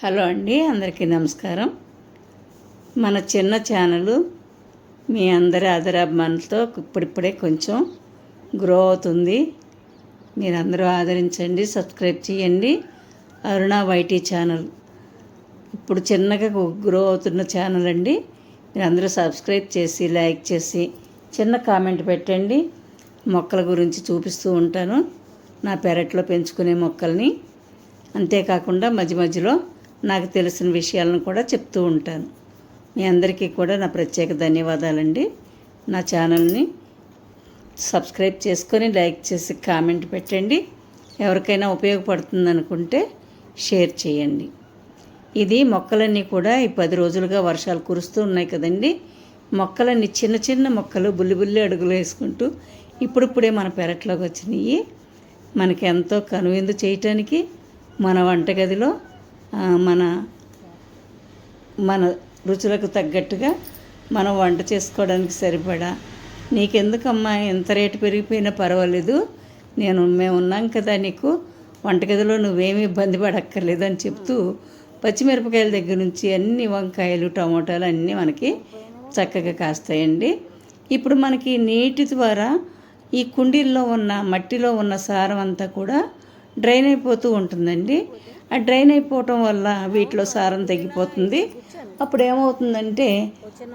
Hello అండి అందరికీ నమస్కారం. మన చిన్న ఛానల్ మీ అందరి ఆదరాభిమానులతో ఇప్పుడిప్పుడే కొంచెం గ్రో అవుతుంది. మీరందరూ ఆదరించండి సబ్స్క్రైబ్ చేయండి. Aruna YT channel. ఇప్పుడు చిన్నగా గ్రో అవుతున్న ఛానల్ అండి. మీరందరూ సబ్స్క్రైబ్ చేసి లైక్ చేసి చిన్న కామెంట్ పెట్టండి. మొక్కల గురించి చూపిస్తూ ఉంటాను. నా పెరట్లో పెంచుకునే మొక్కల్ని. అంతేకాకుండా మధ్య మధ్యలో నాకు తెలిసిన విషయాలను కూడా చెప్తూ ఉంటాను. మీ అందరికీ కూడా నా ప్రత్యేక ధన్యవాదాలండి. నా ఛానల్ని సబ్స్క్రైబ్ చేసుకొని లైక్ చేసి కామెంట్ పెట్టండి. ఎవరికైనా ఉపయోగపడుతుంది అనుకుంటే షేర్ చేయండి. ఇది మొక్కలన్నీ కూడా ఈ పది రోజులుగా వర్షాలు కురుస్తూ ఉన్నాయి కదండి. మొక్కలన్నీ చిన్న చిన్న మొక్కలు బుల్లి బుల్లి అడుగులు వేసుకుంటూ ఇప్పుడిప్పుడే మన పెరట్లోకి వచ్చినాయి. మనకి ఎంతో కనువిందు చేయటానికి మన వంటగదిలో మన మన రుచులకు తగ్గట్టుగా మనం వంట చేసుకోవడానికి సరిపడా. నీకెందుకమ్మా ఎంత రేటు పెరిగిపోయినా పర్వాలేదు. నేను మేము ఉన్నాం కదా నీకు. వంటగదిలో నువ్వేమీ ఇబ్బంది పడక్కర్లేదు అని చెప్తూ పచ్చిమిరపకాయల దగ్గర నుంచి అన్ని వంకాయలు టమోటాలు అన్నీ మనకి చక్కగా కాస్తాయండి. ఇప్పుడు మనకి నీటి ద్వారా ఈ కుండీల్లో ఉన్న మట్టిలో ఉన్న సారం అంతా కూడా డ్రైన్ అయిపోతూ ఉంటుందండి. డ్రైన్ అయిపోవటం వల్ల వీటిలో సారం తగ్గిపోతుంది. అప్పుడు ఏమవుతుందంటే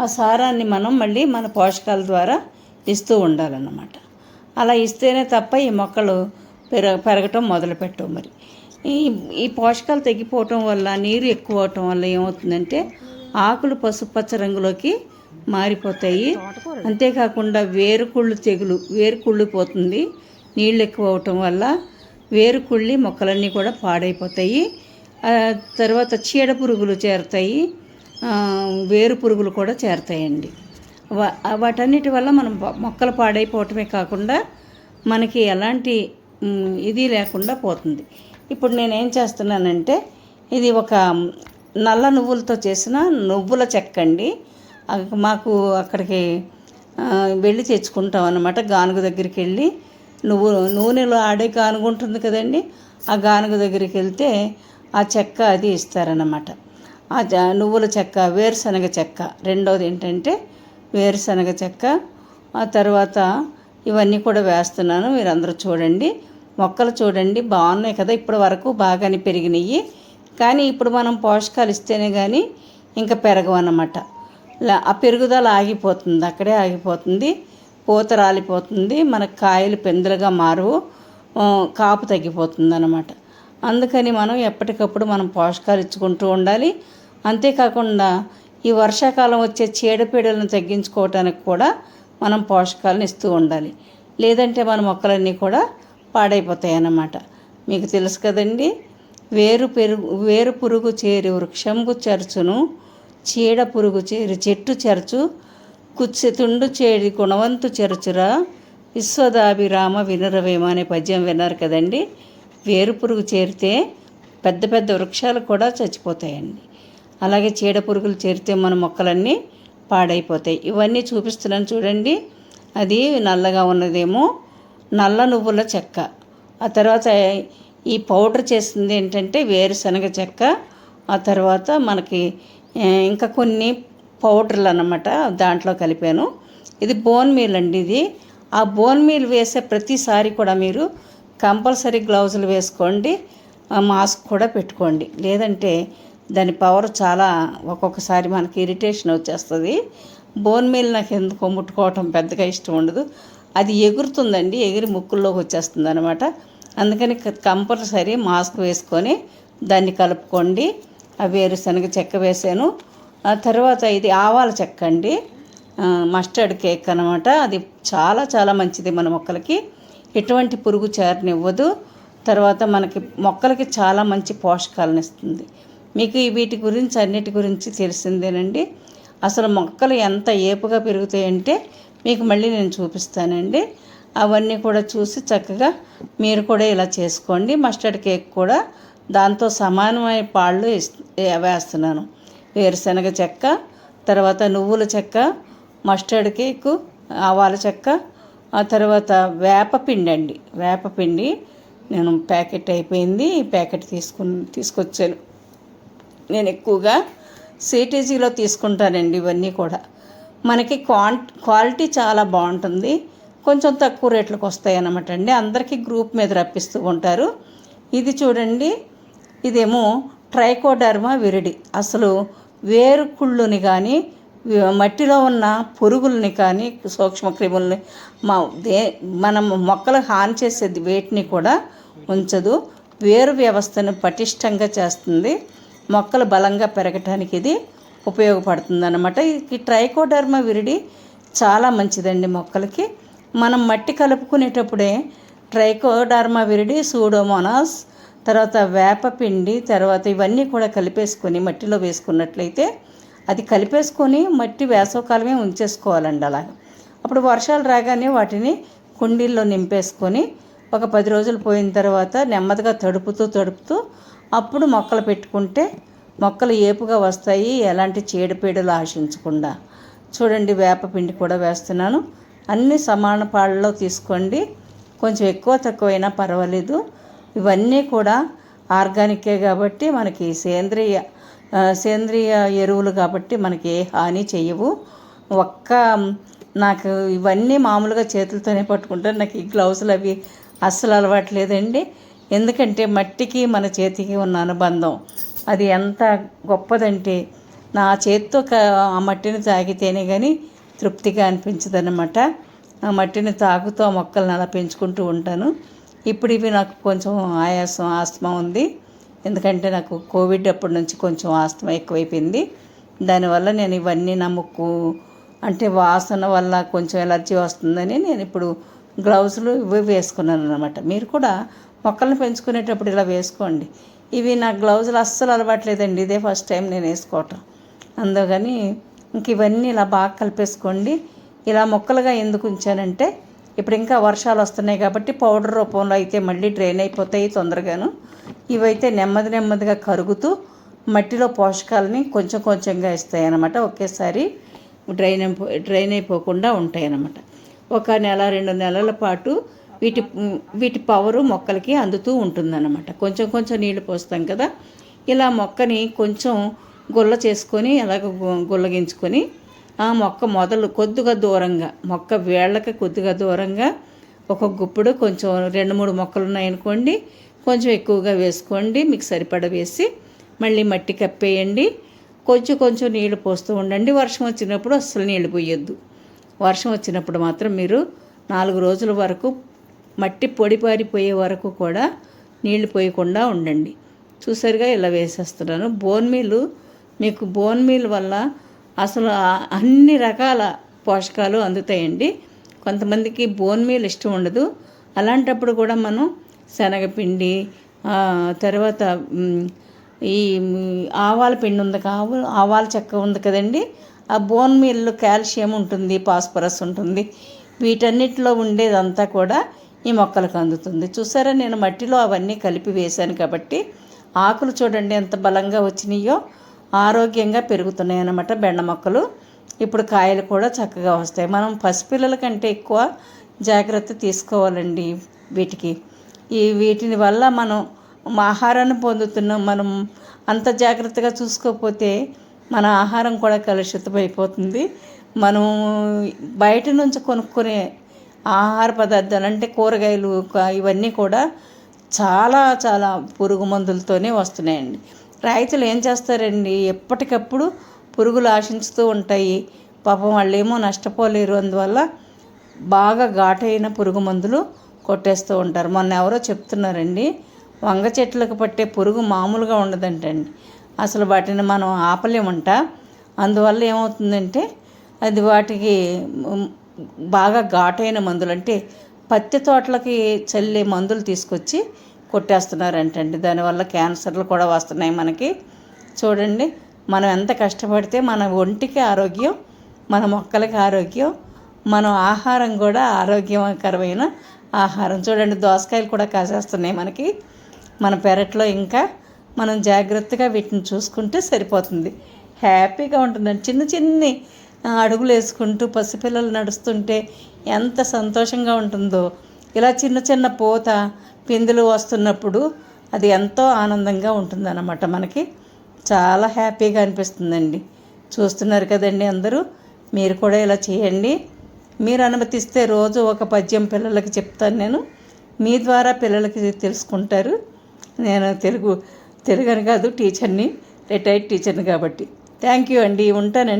ఆ సారాన్ని మనం మళ్ళీ మన పోషకాల ద్వారా ఇస్తూ ఉండాలన్నమాట. అలా ఇస్తేనే తప్ప ఈ మొక్కలు పెరగ పెరగటం మొదలుపెట్టవు మరి. ఈ ఈ పోషకాలు తగ్గిపోవటం వల్ల నీరు ఎక్కువ అవటం వల్ల ఏమవుతుందంటే ఆకులు పసుపచ్చ రంగులోకి మారిపోతాయి. అంతేకాకుండా వేరుకుళ్ళు తెగులు వేరుకుళ్ళిపోతుంది నీళ్ళు ఎక్కువ అవటం వల్ల వేరుకుళ్ళి మొక్కలన్నీ కూడా పాడైపోతాయి. తర్వాత చీడ పురుగులు చేరుతాయి. వేరు పురుగులు కూడా చేరుతాయండి. వా వాటన్నిటి వల్ల మనం మొక్కలు పాడైపోవటమే కాకుండా మనకి ఎలాంటి ఇది లేకుండా పోతుంది. ఇప్పుడు నేనేం చేస్తున్నానంటే ఇది ఒక నల్ల నువ్వులతో చేసిన నువ్వుల చెక్క అండి మాకు అక్కడికి వెళ్ళి తెచ్చుకుంటాం అన్నమాట. గానుగ దగ్గరికి వెళ్ళి నువ్వు నూనెలో ఆడే గానుగ ఉంటుంది కదండి ఆ గానుగ దగ్గరికి వెళ్తే ఆ చెక్క అది ఇస్తారన్నమాట. ఆ జ- నువ్వుల చెక్క వేరుశనగ చెక్క. రెండోది ఏంటంటే వేరుశనగ చెక్క. ఆ తర్వాత ఇవన్నీ కూడా వేస్తున్నాను. మీరు అందరూ చూడండి. మొక్కలు చూడండి. బాగున్నాయి కదా ఇప్పటి వరకు బాగానే పెరిగినాయి. కానీ ఇప్పుడు మనం పోషకాలు ఇస్తేనే కానీ ఇంకా పెరగవన్నమాట. అన్నమాట ఆ పెరుగుదల ఆగిపోతుంది. అక్కడే ఆగిపోతుంది. పూత రాలిపోతుంది మనకు కాయలు పెందులుగా మారు కాపు తగ్గిపోతుంది అనమాట అందుకని మనం ఎప్పటికప్పుడు మనం పోషకాలు ఇచ్చుకుంటూ ఉండాలి. అంతేకాకుండా ఈ వర్షాకాలం వచ్చే చీడపీడలను తగ్గించుకోవటానికి కూడా మనం పోషకాలను ఇస్తూ ఉండాలి. లేదంటే మన మొక్కలన్నీ కూడా పాడైపోతాయి అన్నమాట మీకు తెలుసు కదండి వేరు పెరుగు వేరు పురుగు చేరి వృక్షంకు చర్చును చీడ పురుగు చేరి చెట్టు చెరచు కుచ్చె చేడి గుణవంతు చెరచుర. విశ్వదాభిరామ వినురవేమ అనే పద్యం విన్నారు కదండి. వేరు పురుగు చేరితే పెద్ద పెద్ద వృక్షాలు కూడా చచ్చిపోతాయండి. అలాగే చీడ పురుగులు చేరితే మన మొక్కలన్నీ పాడైపోతాయి. ఇవన్నీ చూపిస్తున్నాను చూడండి. అది నల్లగా ఉన్నదేమో నల్ల నువ్వుల చెక్క. ఆ తర్వాత ఈ పౌడర్ చేసింది ఏంటంటే వేరుశనగ చెక్క. ఆ తర్వాత మనకి ఇంకా కొన్ని పౌడర్లు అనమాట దాంట్లో కలిపాను. ఇది బోన్ మీల్ అండి ఇది. ఆ బోన్ మీల్ వేసే ప్రతిసారి కూడా మీరు కంపల్సరీ గ్లౌజులు వేసుకోండి మాస్క్ కూడా పెట్టుకోండి. లేదంటే దాని పవర్ చాలా ఒక్కొక్కసారి మనకి ఇరిటేషన్ వచ్చేస్తుంది. బోన్ మీల్ నాకు ఎందుకో ముట్టుకోవటం పెద్దగా ఇష్టం ఉండదు. అది ఎగురుతుందండి ఎగిరి ముక్కుల్లోకి వచ్చేస్తుంది అనమాట అందుకని క- కంపల్సరీ మాస్క్ వేసుకొని దాన్ని కలుపుకోండి. ఆ వేరుశనగ చెక్క వేసాను. ఆ తర్వాత ఇది ఆవాల చెక్క అండి. మస్టర్డ్ కేక్ అనమాట అది చాలా చాలా మంచిది మన మొక్కలకి. ఎటువంటి పురుగు చేరనివ్వదు. తర్వాత మనకి మొక్కలకి చాలా మంచి పోషకాలను ఇస్తుంది. మీకు వీటి గురించి అన్నిటి గురించి తెలిసిందేనండి. అసలు మొక్కలు ఎంత ఏపుగా పెరుగుతాయంటే మీకు మళ్ళీ నేను చూపిస్తానండి. అవన్నీ కూడా చూసి చక్కగా మీరు కూడా ఇలా చేసుకోండి. మస్టర్డ్ కేక్ కూడా దాంతో సమానమైన పాళ్ళు ఇస్- వేస్తున్నాను. వేరుశనగ చెక్క తర్వాత నువ్వుల చెక్క మస్టర్డ్ కేకు ఆవాల చెక్క ఆ తర్వాత వేపపిండి అండి. వేపపిండి నేను ప్యాకెట్ అయిపోయింది ప్యాకెట్ తీసుకుని తీసుకొచ్చాను. నేను ఎక్కువగా సిటీజీలో తీసుకుంటానండి ఇవన్నీ కూడా. మనకి క్వాన్ క్వాలిటీ చాలా బాగుంటుంది. కొంచెం తక్కువ రేట్లకు వస్తాయి అన్నమాట అండి. అందరికీ గ్రూప్ మీద రప్పిస్తూ ఉంటారు. ఇది చూడండి ఇదేమో ట్రైకోడర్మా విరిడి. అసలు వేరుకుళ్ళుని కానీ మట్టిలో ఉన్న పురుగుల్ని కానీ సూక్ష్మక్రిములని మా దే మనం మొక్కలకు హాని చేసేది వేటిని కూడా ఉంచదు. వేరు వ్యవస్థను పటిష్టంగా చేస్తుంది. మొక్కలు బలంగా పెరగటానికి ఇది ఉపయోగపడుతుంది అనమాట ఈ ట్రైకోడర్మా విరిడి చాలా మంచిదండి మొక్కలకి. మనం మట్టి కలుపుకునేటప్పుడే ట్రైకోడర్మా విరిడి సూడోమోనాస్ తర్వాత వేపపిండి తర్వాత ఇవన్నీ కూడా కలిపేసుకొని మట్టిలో వేసుకున్నట్లయితే అది కలిపేసుకొని మట్టి వేసవకాలమే ఉంచేసుకోవాలండి అలాగ. అప్పుడు వర్షాలు రాగానే వాటిని కుండీల్లో నింపేసుకొని ఒక పది రోజులు పోయిన తర్వాత నెమ్మదిగా తడుపుతూ తడుపుతూ అప్పుడు మొక్కలు పెట్టుకుంటే మొక్కలు ఏపుగా వస్తాయి ఎలాంటి చీడపీడలు ఆశించకుండా. చూడండి వేపపిండి కూడా వేస్తున్నాను. అన్ని సమాన పాళ్ళలో తీసుకోండి. కొంచెం ఎక్కువ తక్కువైనా పర్వాలేదు. ఇవన్నీ కూడా ఆర్గానికే కాబట్టి మనకి సేంద్రియ సేంద్రియ ఎరువులు కాబట్టి మనకి ఏ హాని చేయవు. ఒక్క నాకు ఇవన్నీ మామూలుగా చేతులతోనే పట్టుకుంటాను నాకు ఈ గ్లౌజులు అవి అస్సలు అలవాట్లేదండి ఎందుకంటే మట్టికి మన చేతికి ఉన్న అనుబంధం అది ఎంత గొప్పదంటే నా చేతితో ఆ మట్టిని తాగితేనే కానీ తృప్తిగా అనిపించదన్నమాట. ఆ మట్టిని తాగుతూ ఆ మొక్కలను అలా పెంచుకుంటూ ఉంటాను. ఇప్పుడు ఇవి నాకు కొంచెం ఆయాసం ఆస్తమా ఉంది. ఎందుకంటే నాకు కోవిడ్ అప్పటి నుంచి కొంచెం ఆస్తమా ఎక్కువైపోయింది. దానివల్ల నేను ఇవన్నీ నా ముక్కు అంటే వాసన వల్ల కొంచెం ఎలర్జీ వస్తుందని నేను ఇప్పుడు గ్లౌజులు ఇవి వేసుకున్నాను అనమాట మీరు కూడా మొక్కలను పెంచుకునేటప్పుడు ఇలా వేసుకోండి. ఇవి నా గ్లౌజులు అస్సలు అలవాట్లేదండి. ఇదే ఫస్ట్ టైం నేను వేసుకోవటం. అందుకని ఇంక ఇవన్నీ ఇలా బాగా కలిపేసుకోండి. ఇలా మొక్కలుగా ఎందుకు ఉంచానంటే ఇప్పుడు ఇంకా వర్షాలు వస్తున్నాయి కాబట్టి పౌడర్ రూపంలో అయితే మళ్ళీ డ్రైన్ అయిపోతాయి తొందరగాను. ఇవైతే నెమ్మది నెమ్మదిగా కరుగుతూ మట్టిలో పోషకాలని కొంచెం కొంచెంగా ఇస్తాయి అన్నమాట ఒకేసారి డ్రైన్ అయిపో డ్రైన్ అయిపోకుండా ఉంటాయి అన్నమాట ఒక నెల రెండు నెలల పాటు వీటి వీటి పవరు మొక్కలకి అందుతూ ఉంటుందన్నమాట. కొంచెం కొంచెం నీళ్ళు పోస్తాం కదా. ఇలా మొక్కని కొంచెం గుల్ల చేసుకొని అలాగ గుల్లగించుకొని ఆ మొక్క మొదలు కొద్దిగా దూరంగా మొక్క వేళ్ళకి కొద్దిగా దూరంగా ఒక గుప్పుడు కొంచెం రెండు మూడు మొక్కలు ఉన్నాయనుకోండి కొంచెం ఎక్కువగా వేసుకోండి మీకు సరిపడ వేసి మళ్ళీ మట్టి కప్పేయండి. కొంచెం కొంచెం నీళ్ళు పోస్తూ ఉండండి. వర్షం వచ్చినప్పుడు అస్సలు నీళ్ళు పోయొద్దు. వర్షం వచ్చినప్పుడు మాత్రం మీరు నాలుగు రోజుల వరకు మట్టి పొడిపారిపోయే వరకు కూడా నీళ్ళు పోయకుండా ఉండండి. చూసారుగా ఇలా వేసేస్తున్నాను. బోన్ మీల్ మీకు బోన్ మీల్ వల్ల అసలు అన్ని రకాల పోషకాలు అందుతాయండి. కొంతమందికి బోన్ మీల్ ఇష్టం ఉండదు. అలాంటప్పుడు కూడా మనం శనగపిండి తర్వాత ఈ ఆవాల పిండి ఉంది కావు ఆవాల చెక్క ఉంది కదండి. ఆ బోన్ మీల్లో కాల్షియం ఉంటుంది ఫాస్ఫరస్ ఉంటుంది. వీటన్నిటిలో ఉండేదంతా కూడా ఈ మొక్కలకు అందుతుంది. చూసారా నేను మట్టిలో అవన్నీ కలిపి వేశాను కాబట్టి ఆకులు చూడండి ఎంత బలంగా వచ్చినాయో. ఆరోగ్యంగా పెరుగుతున్నాయి అన్నమాట బెండ మొక్కలు. ఇప్పుడు కాయలు కూడా చక్కగా వస్తాయి. మనం పసిపిల్లల కంటే ఎక్కువ జాగ్రత్త తీసుకోవాలండి వీటికి. ఈ వీటిని వల్ల మనం ఆహారాన్ని పొందుతున్నాం. మనం అంత జాగ్రత్తగా చూసుకోకపోతే మన ఆహారం కూడా కలుషితమైపోతుంది. మనం బయట నుంచి కొనుక్కునే ఆహార పదార్థాలు అంటే కూరగాయలు ఇవన్నీ కూడా చాలా చాలా పురుగు మందులతోనే వస్తున్నాయండి. రైతులు ఏం చేస్తారండి? ఎప్పటికప్పుడు పురుగులు ఆశించుతూ ఉంటాయి. పాపం వాళ్ళు ఏమో నష్టపోలేరు. అందువల్ల బాగా ఘాటైన పురుగు మందులు కొట్టేస్తూ ఉంటారు. మొన్న ఎవరో చెప్తున్నారండి వంగ చెట్లకు పట్టే పురుగు మామూలుగా ఉండదంటండి. అసలు వాటిని మనం ఆపలేమంట. అందువల్ల ఏమవుతుందంటే అది వాటికి బాగా ఘాటైన మందులు అంటే పత్తి తోటలకి చల్లే మందులు తీసుకొచ్చి కొట్టేస్తున్నారంటండి. దానివల్ల క్యాన్సర్లు కూడా వస్తున్నాయి మనకి. చూడండి మనం ఎంత కష్టపడితే మన ఒంటికి ఆరోగ్యం మన మొక్కలకి ఆరోగ్యం మన ఆహారం కూడా ఆరోగ్యకరమైన ఆహారం. చూడండి దోసకాయలు కూడా కాసేస్తున్నాయి మనకి. మన పెరట్లో ఇంకా మనం జాగ్రత్తగా వీటిని చూసుకుంటే సరిపోతుంది. హ్యాపీగా ఉంటుందండి. చిన్న చిన్ని అడుగులు వేసుకుంటూ పసిపిల్లలు నడుస్తుంటే ఎంత సంతోషంగా ఉంటుందో. ఇలా చిన్న చిన్న పూత పిందులు వస్తున్నప్పుడు అది ఎంతో ఆనందంగా ఉంటుందన్నమాట మనకి. చాలా హ్యాపీగా అనిపిస్తుందండి. చూస్తున్నారు కదండి అందరూ. మీరు కూడా ఇలా చేయండి. మీరు అనుమతిస్తే రోజు ఒక పద్యం పిల్లలకి చెప్తాను నేను. మీ ద్వారా పిల్లలకి తెలుసుకుంటారు. నేను తెలుగు తెలుగు అని కాదు టీచర్ని రిటైర్డ్ టీచర్ని కాబట్టి. థ్యాంక్ యూ అండి. ఉంటానండి.